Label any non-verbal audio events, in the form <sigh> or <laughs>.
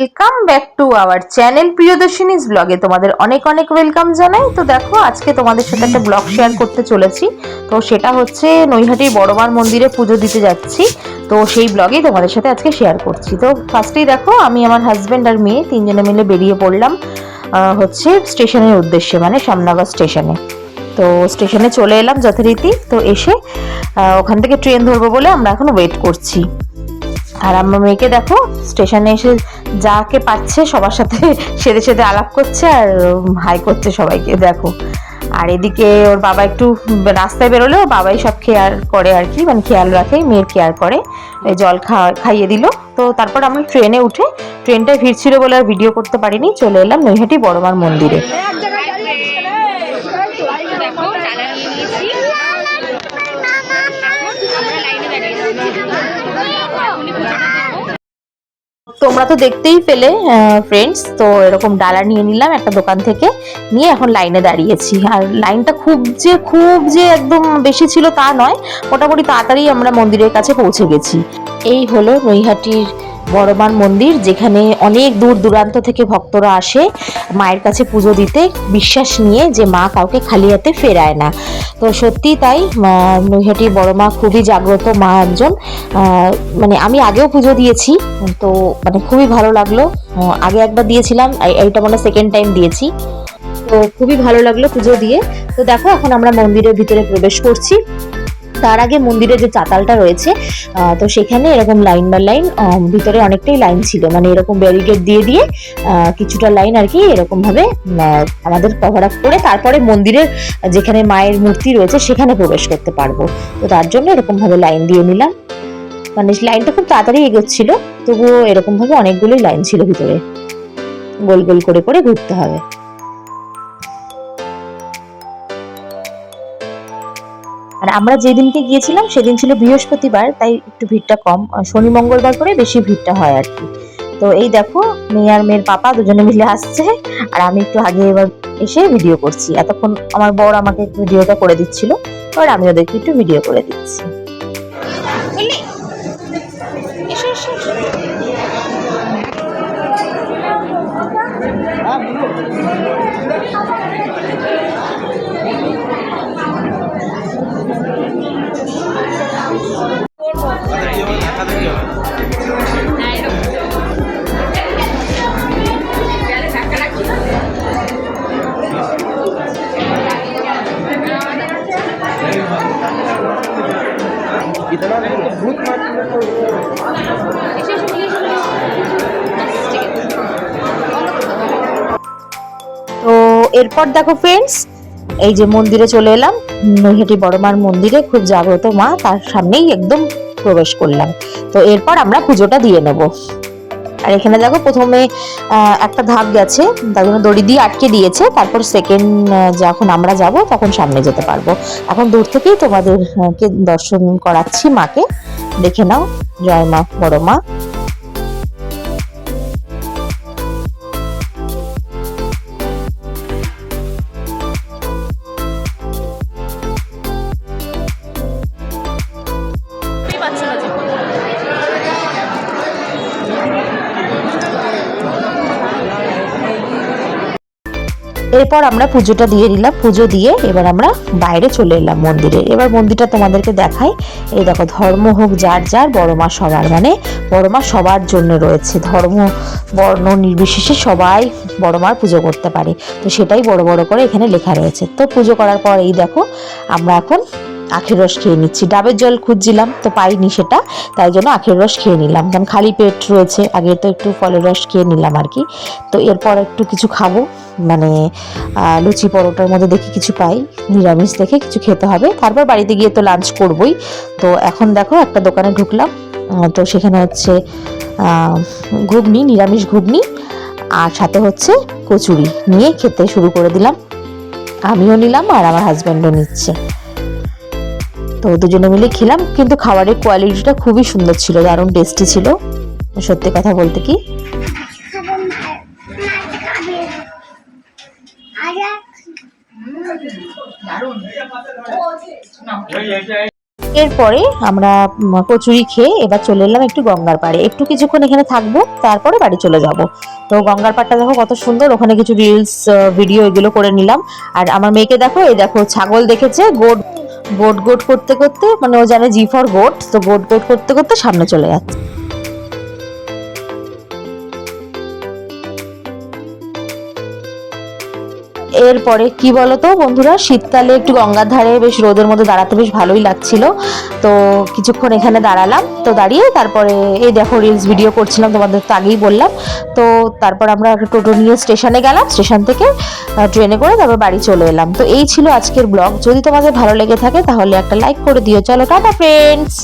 Welcome back to our channel Priyadarshini's ব্লগে তোমাদের অনেক অনেক ওয়েলকাম জানাই। তো দেখো, আজকে তোমাদের সাথে একটা ব্লগ শেয়ার করতে চলেছি। তো সেটা হচ্ছে নৈহাটির বড়মার মন্দিরে পুজো দিতে যাচ্ছি। তো সেই ব্লগেই তোমাদের সাথে আজকে শেয়ার করছি। তো ফার্স্টেই দেখো, আমি আমার হাজব্যান্ড আর মেয়ে তিনজনে মিলে বেরিয়ে পড়লাম হচ্ছে স্টেশনের উদ্দেশ্যে মানে শ্যামনগর স্টেশনে। তো স্টেশনে চলে এলাম যথারীতি। তো এসে ওখান থেকে ট্রেন ধরবো বলে আমরা এখন ওয়েট করছি। আর আমার মেয়েকে দেখো, স্টেশনে এসে যাকে পাচ্ছে সবার সাথে <laughs> সেদে সেদে আলাপ করছে আর হাই করছে সবাইকে, দেখো। আর এদিকে ওর বাবা একটু রাস্তায় বেরোলে ওর বাবাই সব খেয়ার করে আর কি মানে খেয়াল রাখে, মেয়ের কেয়ার করে। জল খাওয়া, খাইয়ে দিল। তো তারপর আমরা ট্রেনে উঠে, ট্রেনটায় ভিড় ছিল বলে আর ভিডিও করতে পারিনি, চলে এলাম নৈহাটি বড়মার মন্দিরে দেখো ডালা নিয়ে নিয়েছি আমরা লাইনে দাঁড়িয়ে এখনই পুজোটা দেবো তোমরা তো দেখতেই পেলে ফ্রেন্ডস তো এরকম ডালা নিয়ে নিলাম একটা দোকান থেকে, নিয়ে এখন লাইনে দাঁড়িয়েছি। আর লাইনটা খুব যে খুব যে একদম বেশি ছিল তা নয়, মোটামুটি তাড়াতাড়ি আমরা মন্দিরের কাছে পৌঁছে গেছি। এই হলো নৈহাটির বড়মার মন্দির, যেখানে অনেক দূর দূরান্ত থেকে ভক্তরা আসে মায়ের কাছে পুজো দিতে, বিশ্বাস নিয়ে যে মা কাউকে খালি হাতে ফেরায় না। তো সত্যি তাই মা নৈহাটির বড় মা খুবই জাগ্রত মা একজন। মানে আমি আগেও পুজো দিয়েছি, তো মানে খুবই ভালো লাগল। আগে একবার দিয়েছিলাম, এই- এইটা মানে সেকেন্ড টাইম দিয়েছি। তো খুবই ভালো লাগল পুজো দিয়ে। তো দেখো, এখন আমরা মন্দিরের ভিতরে প্রবেশ করছি। তার আগে মন্দিরে যে চাতালটা রয়েছে তো সেখানে এরকম লাইন বাই লাইন ভিতরে অনেকটাই লাইন ছিল। মানে এরকম ব্যারিকেড দিয়ে দিয়ে কিছুটা লাইন আর কি এরকম ভাবে আমাদের কভার আপ করে তারপরে মন্দিরের যেখানে মায়ের মূর্তি রয়েছে, সেখানে প্রবেশ করতে পারব। তো তার জন্য এরকম ভাবে লাইন দিয়ে নিলাম। মানে লাইনটা খুব তাড়াতাড়ি এগোচ্ছিল, তবুও এরকম ভাবে অনেকগুলোই লাইন ছিল ভিতরে। গোল গোল করে করে ঘুরতে হবে। আর আমরা যেদিনকে গিয়েছিলাম সেদিন ছিল বৃহস্পতিবার, তাই একটু ভিড়টা কম। শনি মঙ্গলবার করে বেশি ভিড়টা হয় আর কি। তো এই দেখো, মেয়ে আর মেয়ের পাপা দুজনে মিলে আসছে। আর আমি একটু আগে এবার এসে ভিডিও করছি। এতক্ষণ আমার বর আমাকে ভিডিওটা করে দিচ্ছিল। এবার আমি ওদেরকে একটু ভিডিও করে দিচ্ছি। এসো। ঠিক আছে। তো এরপর দেখো ফ্রেন্ডস এই যে মন্দিরে চলে এলাম নৈহাটি বড়মার মন্দিরে খুব জাগ্রত মা, তার সামনেই একদম প্রবেশ করলাম। তো এরপর আমরা পুজোটা দিয়ে নেব। আর এখানে দেখো প্রথমে একটা ধাপ গেছে, তার জন্য দড়ি দিয়ে আটকে দিয়েছে, তারপর সেকেন্ড যখন আমরা যাব, তখন সামনে যেতে পারব। এখন দূর থেকেই তোমাদেরকে দর্শন করাচ্ছি মাকে। দেখে নাও, জয় মা, বড় মা। এরপর আমরা পুজোটা দিয়ে দিলাম পুজো দিয়ে এবার আমরা বাইরে চলে এলাম মন্দিরে। এবার মন্দিরটা তোমাদেরকে দেখাই। এই দেখো, ধর্ম হোক যার যার, বড় মা সবার। মানে বড় মা সবার জন্য রয়েছে। ধর্ম, বর্ণ নির্বিশেষে সবাই বড় মার পুজো করতে পারে। তো সেটাই বড় বড় করে এখানে লেখা রয়েছে। তো পুজো করার পর এই দেখো, আমরা এখন আখের রস খেয়ে নিচ্ছি। ডাবের জল খুঁজছিলাম, তো পাইনি সেটা, তাই জন্য আখের রস খেয়ে নিলাম। কারণ খালি পেট রয়েছে, আগে তো একটু ফলের রস খেয়ে নিলাম আর কি। তো এরপর একটু কিছু খাব মানে লুচি পরোটার মধ্যে দেখি কিছু পাই, নিরামিষ দেখে কিছু খেতে হবে। তারপর বাড়িতে গিয়ে তো লাঞ্চ করবই। তো এখন দেখো, একটা দোকানে ঢুকলাম তো সেখানে হচ্ছে ঘুগনি, নিরামিষ ঘুগনি, আর সাথে হচ্ছে কচুরি নিয়ে খেতে শুরু করে দিলাম। আমিও নিলাম আর আমার হাজব্যান্ডও নিচ্ছে। তো দুজনে মিলে খেলাম, কিন্তু খাবারের কোয়ালিটিটা খুবই সুন্দর ছিল, দারুণ টেস্টি ছিল। সত্যি কথা বলতে কি? এরপরে আমরা কচুরি খেয়ে এবার চলে এলাম একটু গঙ্গার পাড়ে। একটু কিছুক্ষণ এখানে থাকব, তারপরে বাড়ি চলে যাব। তো গঙ্গার পাড়টা দেখো কত সুন্দর, ওখানে কিছু রিলস ভিডিও এগুলো করে নিলাম। আর আমার মেয়েকে দেখো, এই দেখো, ছাগল দেখেছে, গোট গোট গোট করতে করতে মানে ও জানে জি ফর গোট তো গোট গোট করতে করতে সামনে চলে যাচ্ছে। এরপরে কি বলতো বন্ধুরা? শীতকালে একটু গঙ্গার ধারে বেশ রোদের মধ্যে দাঁড়াতে বেশ ভালোই লাগছিল। তো কিছুক্ষণ এখানে দাঁড়ালাম, তো দাঁড়িয়ে তারপরে এই দেখো রিলস ভিডিও করছিলাম, তোমাদের তো আগেই বললাম। তো তারপর আমরা একটা টোটো নিয়ে স্টেশনে গেলাম, স্টেশন থেকে ট্রেনে করে তারপর বাড়ি চলে এলাম। তো এই ছিল আজকের ব্লগ। যদি তোমাদের ভালো লেগে থাকে তাহলে একটা লাইক করে দিও। চলো, টাটা ফ্রেন্ডস